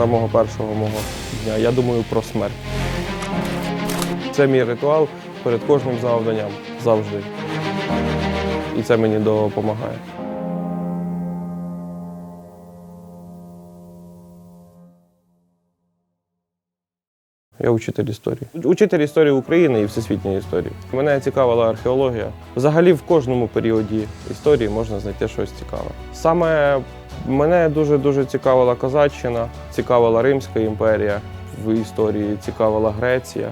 самого першого мого дня. Я думаю про смерть. Це мій ритуал перед кожним завданням завжди. І це мені допомагає. Я учитель історії. Учитель історії України і всесвітньої історії. Мене цікавила археологія. Взагалі в кожному періоді історії можна знайти щось цікаве. Саме мене дуже дуже цікавила Козаччина, цікавила Римська імперія в історії, цікавила Греція,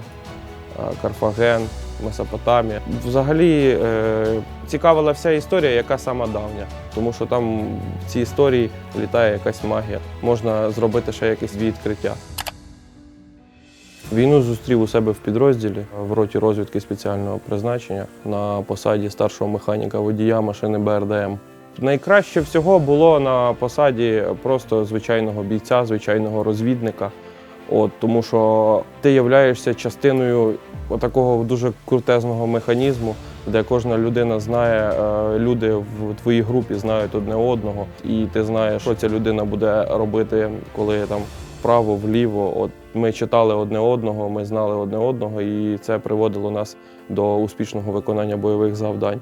е, Карфаген, Месопотамія. Взагалі е, цікавила вся історія, яка сама давня, тому що там в цій історії літає якась магія. Можна зробити ще якесь відкриття. Війну зустрів у себе в підрозділі в роті розвідки спеціального призначення на посаді старшого механіка водія машини БРДМ. Найкраще всього було на посаді просто звичайного бійця, звичайного розвідника. От, тому що ти являєшся частиною такого дуже крутезного механізму, де кожна людина знає, е, люди в твоїй групі знають одне одного, і ти знаєш, що ця людина буде робити, коли там вправо, вліво. От ми читали одне одного, ми знали одне одного, і це приводило нас до успішного виконання бойових завдань.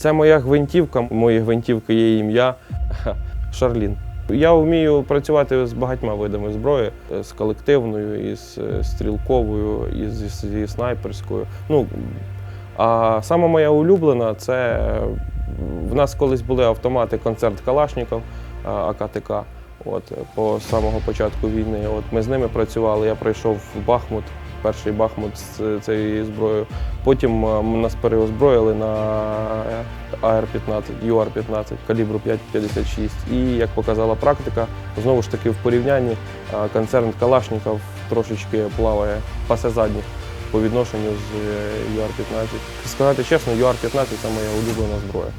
Це моя гвинтівка, моєї гвинтівки є ім'я Шарлін. Я вмію працювати з багатьма видами зброї, е, з колективною, із е, стрілковою, із, зі снайперською. Ну, а саме моя улюблена це е, в нас колись були автомати концерт Калашніков АКТК. От е, по самого початку війни. От ми з ними працювали. Я прийшов в Бахмут, перший Бахмут з цією зброєю. Потім е, нас переозброїли на АР-15, ЮАР-15 калібру 5,56. І як показала практика, знову ж таки в порівнянні е, концерн Калашніков трошечки плаває пасе задніх по відношенню з е, ЮАР-15. Сказати чесно, ЮАР-15 це моя улюблена зброя.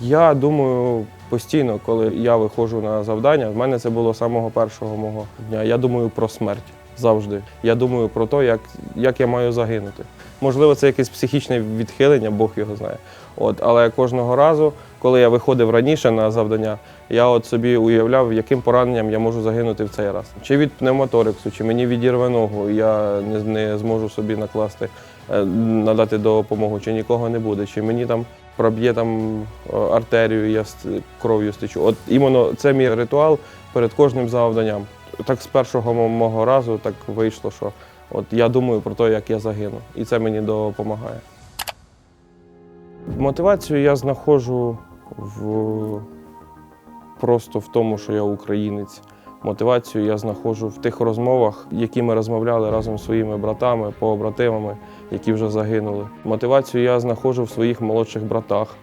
Я думаю постійно, коли я виходжу на завдання, в мене це було самого першого мого дня. Я думаю про смерть завжди. Я думаю про те, як, як я маю загинути. Можливо, це якесь психічне відхилення, Бог його знає. От, але кожного разу, коли я виходив раніше на завдання, я от собі уявляв, яким пораненням я можу загинути в цей раз. Чи від пневмоториксу, чи мені відірве ногу, я не, не зможу собі накласти, е, надати допомогу, чи нікого не буде, чи мені там проб'є там е, артерію, я кров'ю стечу. От іменно це мій ритуал перед кожним завданням. Так з першого мого разу так вийшло, що от я думаю про те, як я загину, і це мені допомагає. Мотивацію я знаходжу в просто в тому, що я українець. Мотивацію я знаходжу в тих розмовах, які ми розмовляли разом з своїми братами, побратимами, які вже загинули. Мотивацію я знаходжу в своїх молодших братах,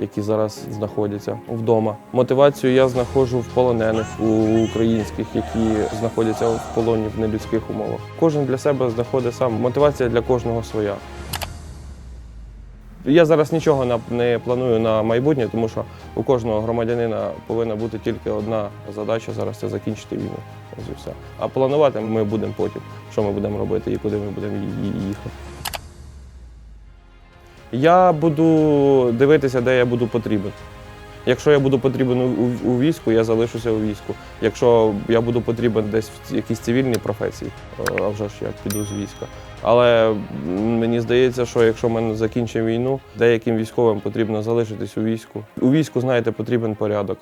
які зараз знаходяться вдома. Мотивацію я знаходжу в полонених у українських, які знаходяться в полоні в нелюдських умовах. Кожен для себе знаходить сам. Мотивація для кожного своя. Я зараз нічого не планую на майбутнє, тому що у кожного громадянина повинна бути тільки одна задача зараз це закінчити війну. Ось і все. А планувати ми будемо потім, що ми будемо робити і куди ми будемо їхати. Я буду дивитися, де я буду потрібен. Якщо я буду потрібен у, у війську, я залишуся у війську. Якщо я буду потрібен десь в якійсь цивільній професії, е, а вже ж я піду з війська. Але мені здається, що якщо ми закінчимо війну, деяким військовим потрібно залишитись у війську. У війську, знаєте, потрібен порядок.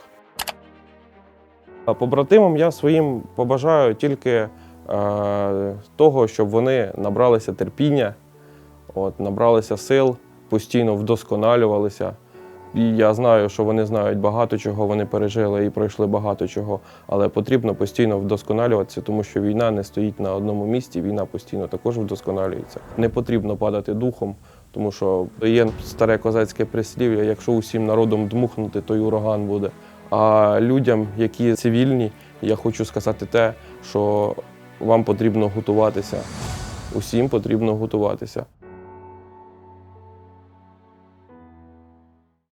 Побратимам я своїм побажаю тільки е, того, щоб вони набралися терпіння, от, набралися сил, постійно вдосконалювалися. І я знаю, що вони знають багато чого, вони пережили і пройшли багато чого, але потрібно постійно вдосконалюватися, тому що війна не стоїть на одному місці, війна постійно також вдосконалюється. Не потрібно падати духом, тому що є старе козацьке прислів'я, якщо усім народом дмухнути, то й ураган буде. А людям, які цивільні, я хочу сказати те, що вам потрібно готуватися. Усім потрібно готуватися.